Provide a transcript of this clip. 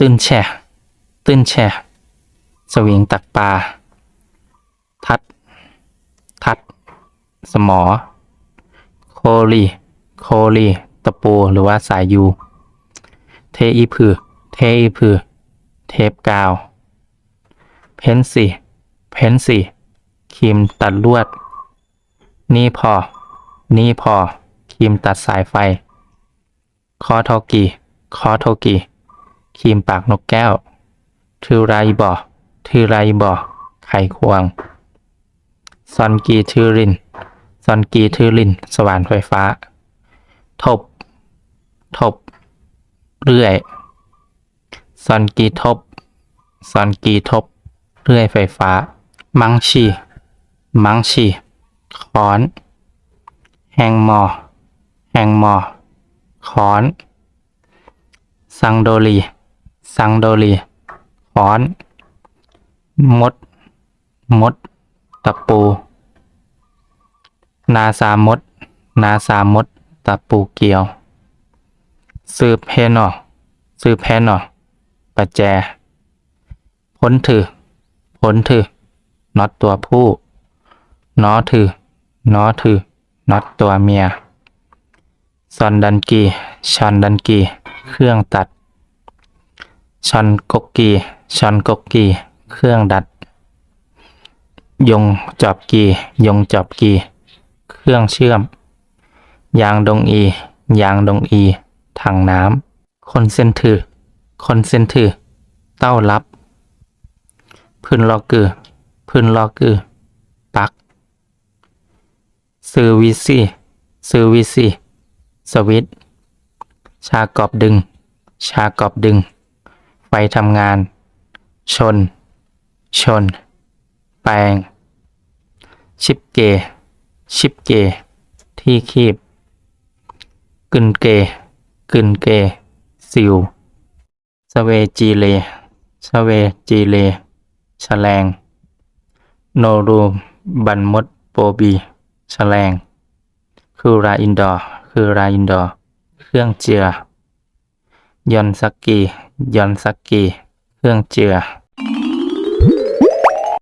ตื้นแช่ตื้นแช่สวิงตักปลา ทัด ทัด สมอ โคลี โคลี ตะปู หรือว่าสายยู เทอีผือ เทอีผือ เทปกาว เพนสีเพนสีครีมตัดลวด นี่พอ นี่พอ ครีมตัดสายไฟ คอโทกิคอโทกิ ครีมปากนกแก้ว ทือไรบอทือไรบอไขควง ซอนกีทือริน ซอนกีทือริน สว่านไฟฟ้า ทบ ทบ เรื่อย ซอนกีทบ ซอนกีทบ เรื่อยไฟฟ้า มังชี มังชี ค้อนแฮงมอแฮงมอ ค้อนสังโดลี สังโดลีค้อนมด มด ตะปู นาซามด นาซามด ตะปูเกี่ยว สืบเพนอสืบเพนอประแจ พ้นถือ พ้นถือน็อตตัวผู้น้อถือน้อถือน็อตตัวเมียซอนดันกีชอนดันกี เครื่องตัด ชอนกกกีชอนกกกี เครื่องดัด ยงจอบกี ยงจอบกี เครื่องเชื่อม ยางดงอี ยางดงอี ถังน้ำ คนเซนถือ คนเซนถือ เต้ารับ พื้นลอกเกอร์พื้นลอกเกอร์ปักซอร์วิซีซอร์วิซีสวิตช์ชากรอบดึง ชากรอบดึง ไฟทำงาน ชน ชน แปลง ชิปเก ชิปเก ที่คีบ กึนเก กึนเกซิลสเวจีเล สเวจีเลแฉลง โนรูบันมดโปบีแฉลง คือราอินดอร์ คือราอินดอร์ เครื่องเจือ ยอนสักกียอนสักกี เครื่องเจือ